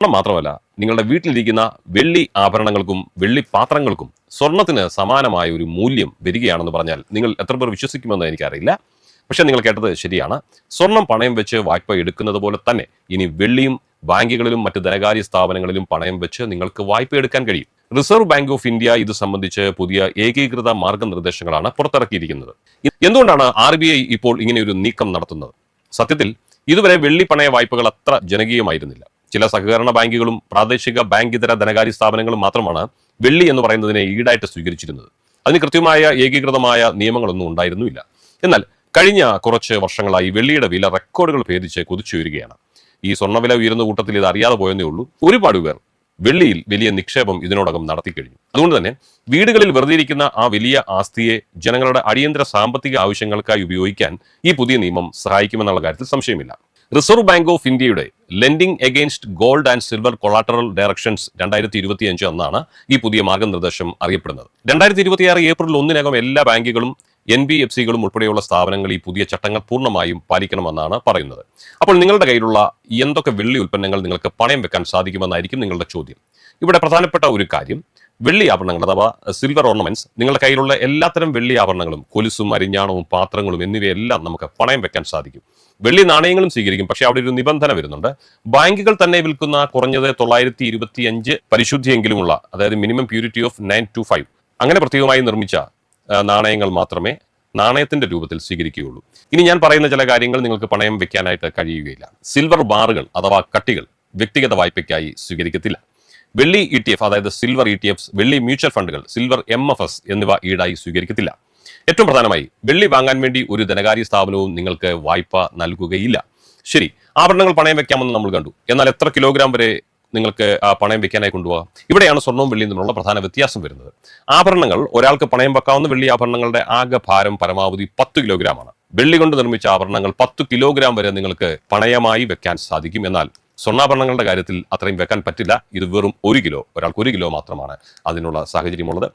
സ്വർണം മാത്രമല്ല നിങ്ങളുടെ വീട്ടിലിരിക്കുന്ന വെള്ളി ആഭരണങ്ങൾക്കും വെള്ളി പാത്രങ്ങൾക്കും സ്വർണത്തിന് സമാനമായ ഒരു മൂല്യം വരികയാണെന്ന് പറഞ്ഞാൽ നിങ്ങൾ എത്ര പേർ വിശ്വസിക്കുമെന്ന് എനിക്കറിയില്ല. പക്ഷേ നിങ്ങൾ കേട്ടത് ശരിയാണ്. സ്വർണം പണയം വെച്ച് വായ്പ എടുക്കുന്നത് പോലെ തന്നെ ഇനി വെള്ളിയും ബാങ്കുകളിലും മറ്റ് ധനകാര്യ സ്ഥാപനങ്ങളിലും പണയം വെച്ച് നിങ്ങൾക്ക് വായ്പ എടുക്കാൻ കഴിയും. റിസർവ് ബാങ്ക് ഓഫ് ഇന്ത്യ ഇത് സംബന്ധിച്ച് പുതിയ ഏകീകൃത മാർഗനിർദ്ദേശങ്ങളാണ് പുറത്തിറക്കിയിരിക്കുന്നത്. എന്തുകൊണ്ടാണ് ആർ ബി ഐ ഇപ്പോൾ ഇങ്ങനെ ഒരു നീക്കം നടത്തുന്നത്? സത്യത്തിൽ ഇതുവരെ വെള്ളി പണയ വായ്പകൾ അത്ര ജനകീയമായിരുന്നില്ല. ചില സഹകരണ ബാങ്കുകളും പ്രാദേശിക ബാങ്ക് ഇതര ധനകാര്യ സ്ഥാപനങ്ങളും മാത്രമാണ് വെള്ളി എന്ന് പറയുന്നതിനെ ഈടായിട്ട് സ്വീകരിച്ചിരുന്നത്. അതിന് കൃത്യമായ ഏകീകൃതമായ നിയമങ്ങളൊന്നും ഉണ്ടായിരുന്നില്ല എന്നാൽ കഴിഞ്ഞ കുറച്ച് വർഷങ്ങളായി വെള്ളിയുടെ വില റെക്കോർഡുകൾ ഭേദിച്ച് കുതിച്ചു വരികയാണ്. ഈ സ്വർണവില ഉയരുന്ന കൂട്ടത്തിൽ ഇത് അറിയാതെ പോയെന്നേ ഉള്ളൂ. ഒരുപാട് പേർ വെള്ളിയിൽ വലിയ നിക്ഷേപം ഇതിനോടകം നടത്തി കഴിഞ്ഞു. അതുകൊണ്ട് തന്നെ വീടുകളിൽ വെറുതെ ഇരിക്കുന്ന ആ വലിയ ആസ്തിയെ ജനങ്ങളുടെ അടിയന്തര സാമ്പത്തിക ആവശ്യങ്ങൾക്കായി ഉപയോഗിക്കാൻ ഈ പുതിയ നിയമം സഹായിക്കുമെന്നുള്ള കാര്യത്തിൽ സംശയമില്ല. റിസർവ് ബാങ്ക് ഓഫ് ഇന്ത്യയുടെ lending against gold and silver collateral directions രണ്ടായിരത്തി ഇരുപത്തിയഞ്ച് എന്നാണ് ഈ പുതിയ മാർഗനിർദ്ദേശം അറിയപ്പെടുന്നത്. രണ്ടായിരത്തി ഇരുപത്തിയാറ് ഏപ്രിൽ ഒന്നിനകം എല്ലാ ബാങ്കുകളും എൻ ബി എഫ് സികളും ഉൾപ്പെടെയുള്ള സ്ഥാപനങ്ങൾ ഈ പുതിയ ചട്ടങ്ങൾ പൂർണമായും പാലിക്കണമെന്നാണ് പറയുന്നത്. അപ്പോൾ നിങ്ങളുടെ കയ്യിലുള്ള എന്തൊക്കെ വെള്ളി ഉൽപ്പന്നങ്ങൾ നിങ്ങൾക്ക് പണയം വെക്കാൻ സാധിക്കുമെന്നായിരിക്കും നിങ്ങളുടെ ചോദ്യം. ഇവിടെ പ്രധാനപ്പെട്ട ഒരു കാര്യം വെള്ളി ആഭരണങ്ങൾ അഥവാ സിൽവർ ഓർണമെന്റ്സ് നിങ്ങളുടെ കയ്യിലുള്ള എല്ലാത്തരം വെള്ളി ആഭരണങ്ങളും കൊലുസും അരിഞ്ഞാണവും പാത്രങ്ങളും എന്നിവയെല്ലാം നമുക്ക് പണയം വെക്കാൻ സാധിക്കും. വെള്ളി നാണയങ്ങളും സ്വീകരിക്കും. പക്ഷേ അവിടെ ഒരു നിബന്ധന വരുന്നുണ്ട്. ബാങ്കുകൾ തന്നെ വിൽക്കുന്ന കുറഞ്ഞത് തൊള്ളായിരത്തി ഇരുപത്തി അഞ്ച് പരിശുദ്ധിയെങ്കിലുമുള്ള അതായത് minimum purity of nine two five അങ്ങനെ പ്രത്യേകമായി നിർമ്മിച്ച നാണയങ്ങൾ മാത്രമേ നാണയത്തിന്റെ രൂപത്തിൽ സ്വീകരിക്കുകയുള്ളൂ. ഇനി ഞാൻ പറയുന്ന ചില കാര്യങ്ങൾ നിങ്ങൾക്ക് പണയം വെക്കാനായിട്ട് കഴിയുകയില്ല. സിൽവർ ബാറുകൾ അഥവാ കട്ടികൾ വ്യക്തിഗത വായ്പയ്ക്കായി സ്വീകരിക്കത്തില്ല. വെള്ളി ഇ ടി എഫ് അതായത് സിൽവർ ഇ ടി എഫ് വെള്ളി മ്യൂച്വൽ ഫണ്ടുകൾ സിൽവർ എം എഫ് എസ് എന്നിവ ഈടായി സ്വീകരിക്കത്തില്ല. ഏറ്റവും പ്രധാനമായി വെള്ളി വാങ്ങാൻ വേണ്ടി ഒരു ധനകാര്യ സ്ഥാപനവും നിങ്ങൾക്ക് വായ്പ നൽകുകയില്ല. ശരി ആഭരണങ്ങൾ പണയം വെക്കാമെന്ന് നമ്മൾ കണ്ടു. എന്നാൽ എത്ര കിലോഗ്രാം വരെ നിങ്ങൾക്ക് പണയം വെക്കാനായി കൊണ്ടുപോകാം ഇവിടെയാണ് സ്വർണവും വെള്ളിയും തമ്മിലുള്ള പ്രധാന വ്യത്യാസം വരുന്നത്. ആഭരണങ്ങൾ ഒരാൾക്ക് പണയം വെക്കാവുന്ന വെള്ളി ആഭരണങ്ങളുടെ ആകെ ഭാരം പരമാവധി പത്ത് കിലോഗ്രാമാണ് വെള്ളി കൊണ്ട് നിർമ്മിച്ച ആഭരണങ്ങൾ പത്ത് കിലോഗ്രാം വരെ നിങ്ങൾക്ക് പണയമായി വെക്കാൻ സാധിക്കും. എന്നാൽ സ്വർണാഭരണങ്ങളുടെ കാര്യത്തിൽ അത്രയും വെക്കാൻ പറ്റില്ല. ഇത് വെറും ഒരു കിലോ ഒരാൾക്ക് ഒരു കിലോ മാത്രമാണ് അതിനുള്ള സാഹചര്യമുള്ളത്.